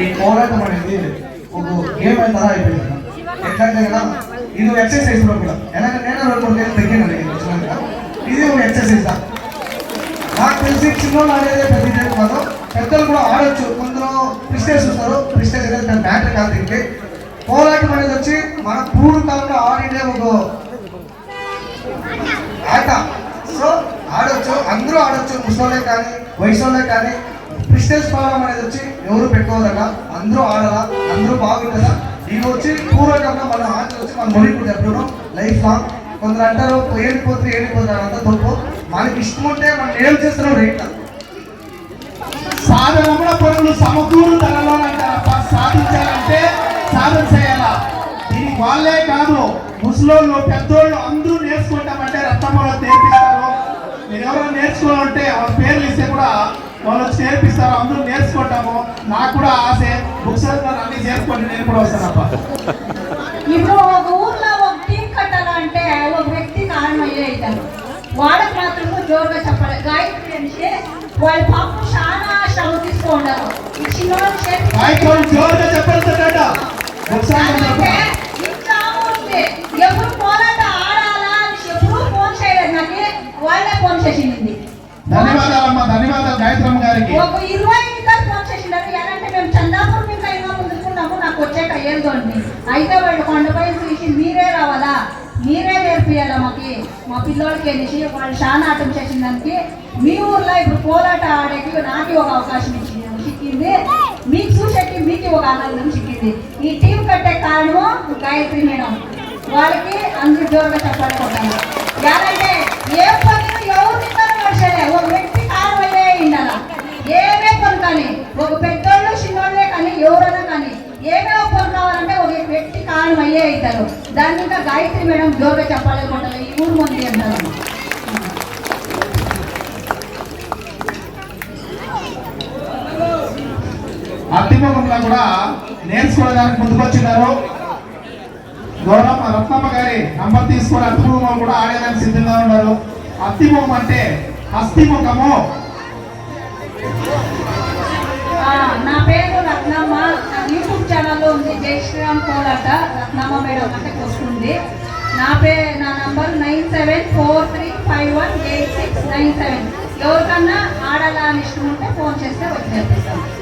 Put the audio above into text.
ఈ పోరాటం అనేది ఒక గేమ్ అయిన తర అయిపోయింది. ఎట్లంటే కదా ఇది ఎక్సర్సైజ్లో కూడా. ఎలా నేను రెండు మూడు కేజీలు తగ్గినాను వచ్చినాక. ఇది ఒక ఎక్సర్సైజ్ దా నాకు తెలిసి చిన్న అనేది పెద్ద గేమ్ కాదు. పెద్దలు కూడా ఆడొచ్చు. కొందరు క్రిస్టియన్స్ వస్తారు క్రిస్టియన్స్ అనేది దాని మ్యాటర్ కాదు దీనికి. పోరాటం అనేది వచ్చి మన పూర్వకాలంలో ఆడినే ఒక ఆట. సో ఆడొచ్చు. అందరూ ఆడొచ్చు. ముసలోళ్ళే కానీ వయసులోనే కానీ క్రిస్టియన్స్ ప్రాబ్లం అనేది వచ్చి ఎవరు పెట్టుకోదట అందరూ ఆడరా అందరూ బాగుంటారా? ఇవి వచ్చి పూర్వకంగా మన ఆటలు వచ్చి మన మొదలు చెప్పడం లైఫ్ లాంగ్. కొందరు అంటారు ఏడిపోతే ఏడిపోతారు అంత తప్పు. మనకి ఇష్టం ఉంటే మనం ఏం చేస్తున్నాం రైట్ సాధనముల పనులు సమకూరు ధరలోనంటారప్ప సాధించాలంటే సాధన చేయాలా? దీనికి వాళ్ళే కాదు ముసలోళ్ళు పెద్దోళ్ళు అందరూ నేర్చుకుంటామంటే రత్నమ్మలో నేర్పిస్తారు. మీరు ఎవరైనా నేర్చుకోవాలంటే వాళ్ళ పేర్లు ఇస్తే కూడా వాళ్ళు వచ్చి నేర్పిస్తారు అందరూ నేర్చుకుంటాము. నాకు కూడా ఆశ బుక్స్ అన్ని చేసుకోండి నేను కూడా వస్తానప్ప. ఇప్పుడు ఒక ఊర్లో ఒక టీం కట్టాలంటే ఒక వ్యక్తి కారణం అయ్యే అవుతారు వాళ్ళకి మాత్రం జోరుగా చెప్పాలి. గాయత్రి అంటే వాళ్ళ పాపం చాలా శ్రమ తీసుకో కార్యక్రమం జోరుగా ఉంది. ఎప్పుడు పోరాట ఆడాలా అని ఎప్పుడు ఫోన్ చేయలేదు. నాకు వాళ్ళే ఫోన్ చేసింది. ధన్యవాదాలమ్మ ధన్యవాదాలు గాయత్రమ్మ గారికి. ఒక ఇరవై నిమిషాలు ఫోన్ చేసినారు ఎలాంటి మేము చందాపురం ఇంకా ఇంకా ముందుకున్నాము నాకు వచ్చాక ఏడుకోండి అయితే వాళ్ళు కొండపై చూసి మీరే రావాలా? మీరే నేర్పియాలా మాకి? మా పిల్లోడికి అనేసి వాళ్ళు చాలా ఆటం చేసిన దానికి మీ ఊర్లో ఇప్పుడు పోరాట ఆడేకి నాకు ఒక అవకాశం ఇచ్చింది చిక్కింది. మీకు చూసేకి మీకు ఒక ఆనందం చిక్కింది. ఈ టీం కట్టే కారణము గాయత్రి మేడం. వాళ్ళకి అందరూ జోరుగా చెప్పాలనుకుంటాను ఎలాంటే ఒక పెద్దోళ్ళు చిన్నోళ్ళే కానీ ఎవరైనా కానీ ఏమే ఒక కావాలంటే ఒక వ్యక్తి కారణం అయ్యే అవుతారు దాని ఇంకా గాయత్రి మేడం జోరుగా చెప్పాలనుకుంటారు ఈ ఊరు మంది అంటారు అత్తిముఖంలో కూడా నేర్చుకోవడానికి ముందుకొచ్చినారు గౌరమ్మ రత్నమ్మ గారి నంబర్ తీసుకొని అత్తిముఖంలో కూడా ఆడేదానికి సిద్ధంగా ఉన్నారు. అత్తిముఖం అంటే అస్థిముఖము నా పేరు రత్నమ్మ. యూట్యూబ్ ఛానల్లో ఉంది. జై శ్రీరామ్ కోలాట రత్నమ్మ మేడం అంటే వస్తుంది. నా పే నా number nine seven four three five one eight six nine seven. ఎవరికన్నా ఆడాలని ఇష్టం ఉంటే ఫోన్ చేస్తే వచ్చి